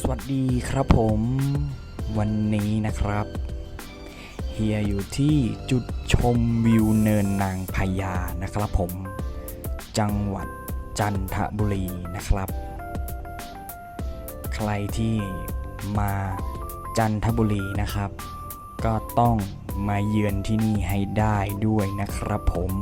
สวัสดีครับผมวันนี้นะครับเฮียอยู่ที่จุดชมวิวเนินนางพญานะครับผม จังหวัดจันทบุรีนะครับ ใครที่มาจันทบุรีนะครับ ก็ต้องมาเยือนที่นี่ให้ได้ด้วยนะครับผม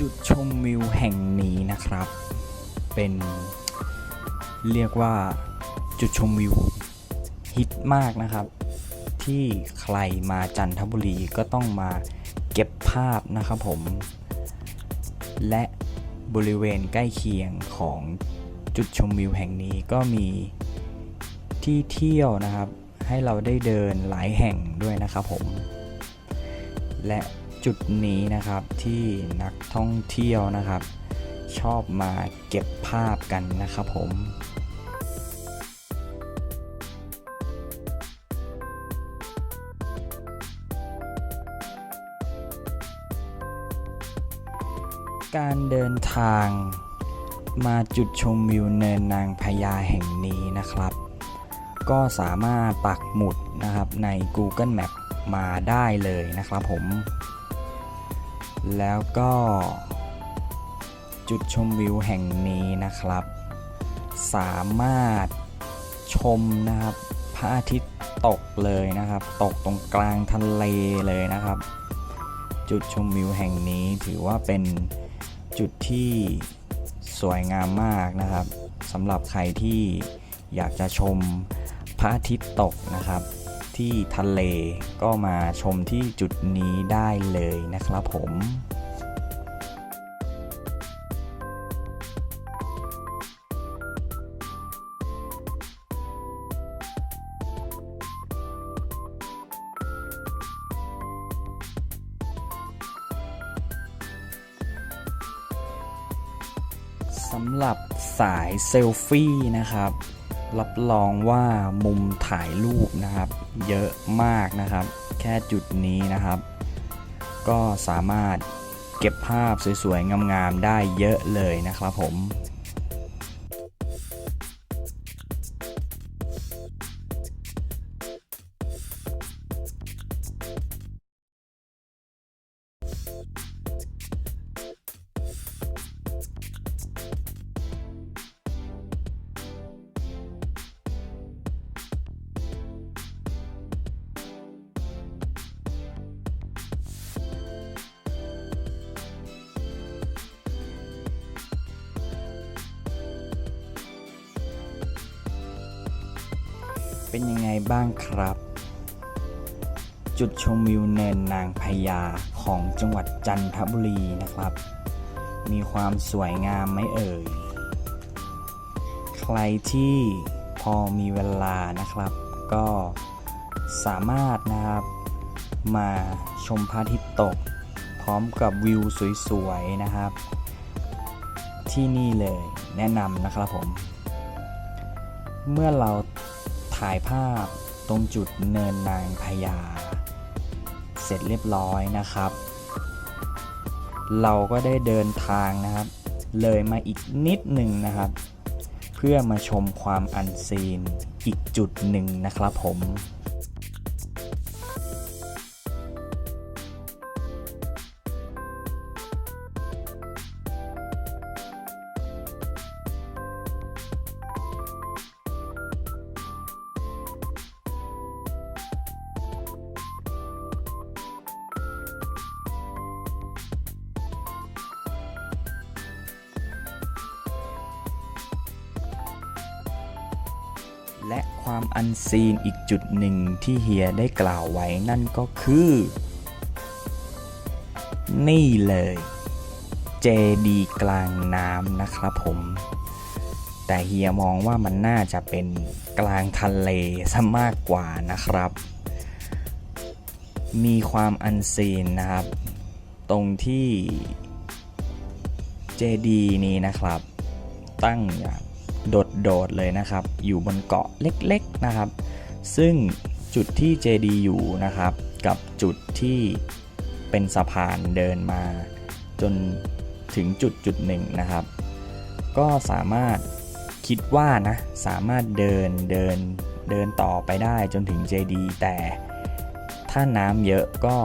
จุดชมวิวแห่งนี้นะครับ เป็นเรียกว่าจุดชมวิวฮิตมากนะครับ ที่ใครมาจันทบุรีก็ต้องมาเก็บภาพนะครับผม และบริเวณใกล้เคียงของจุดชมวิวแห่งนี้ก็มีที่เที่ยวนะครับ ให้เราได้เดินหลายแห่งด้วยนะครับผม และ จุดนี้นะครับที่นักท่องเที่ยวนะครับ ชอบมาเก็บภาพกันนะครับผมการเดินทางมาจุดชมวิวเนินนางพญาแห่งนี้นะครับ ก็สามารถปักหมุดนะครับใน Google Map มาได้เลยนะครับผม แล้วก็จุดชมวิวแห่งนี้นะครับ สามารถชมนะครับพระอาทิตย์ตกเลยนะครับ ตกตรงกลางทะเลเลยนะครับ จุดชมวิวแห่งนี้ถือว่าเป็นจุดที่สวยงามมากนะครับสำหรับใครที่อยากจะชมพระอาทิตย์ตกนะครับ ที่ทะเล ก็มาชมที่จุดนี้ได้เลยนะครับผมสำหรับสายเซลฟี่นะครับ รับรองว่ามุมถ่ายรูปนะครับ เยอะมากนะครับ แค่จุดนี้นะครับ ก็สามารถเก็บภาพสวยๆงามๆได้เยอะเลยนะครับผม เป็นยังไงบ้างครับ จุดชมวิวเนินนางพญาของจังหวัดจันทบุรีนะครับ มีความสวยงามไหมเอ่ย ใครที่พอมีเวลานะครับ ก็สามารถนะครับ มาชมพระอาทิตย์ตก พร้อมกับวิวสวยๆนะครับ ที่นี่เลยแนะนำนะครับผม เมื่อเรา ถ่ายภาพตรงจุดเนินนางพญา เสร็จเรียบร้อยนะครับ เราก็ได้เดินทางนะครับ เลยมาอีกนิดหนึ่งนะครับ เพื่อมาชมความอันซีนอีกจุดหนึ่งนะครับผม ความอันซีนอีกจุดหนึ่งที่เฮียได้กล่าวไว้นั่นก็คือ นี่เลย เจดีกลางน้ำนะครับผม แต่เฮียมองว่ามันน่าจะเป็นกลางทะเลซะมากกว่านะครับ มีความอันซีนนะครับ ตรงที่เจดีนี้นะครับ ตั้งอย่าง โดดๆเลยนะครับ อยู่บนเกาะเล็กๆนะครับ ซึ่งจุดที่เจดีอยู่นะครับ กับจุดที่เป็นสะพานเดินมา จนถึงจุดจุดหนึ่งนะครับ ก็สามารถคิดว่านะสามารถเดินเดินเดินต่อไปได้จนถึงเจดีแต่ถ้าน้ำเยอะก็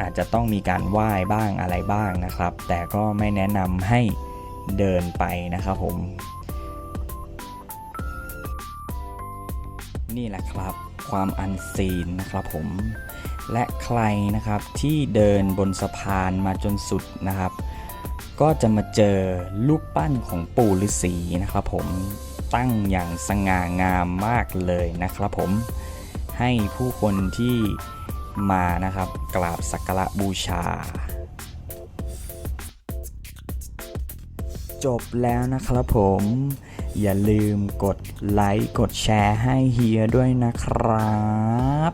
อาจจะต้องมีการว่ายบ้างอะไรบ้างนะครับ แต่ก็ไม่แนะนำให้เดินไปนะครับผม นี่แหละครับ ความอันซีนนะครับผม และใครนะครับที่เดินบนสะพานมาจนสุดนะครับ ก็จะมาเจอรูปปั้นของปู่ฤาษีนะครับผมตั้งอย่างสง่างามมากเลยนะครับผมให้ผู้คนที่มานะครับกราบสักการะบูชา จบแล้วนะครับผม อย่าลืมกดไลค์กดแชร์ให้เฮียด้วยนะครับ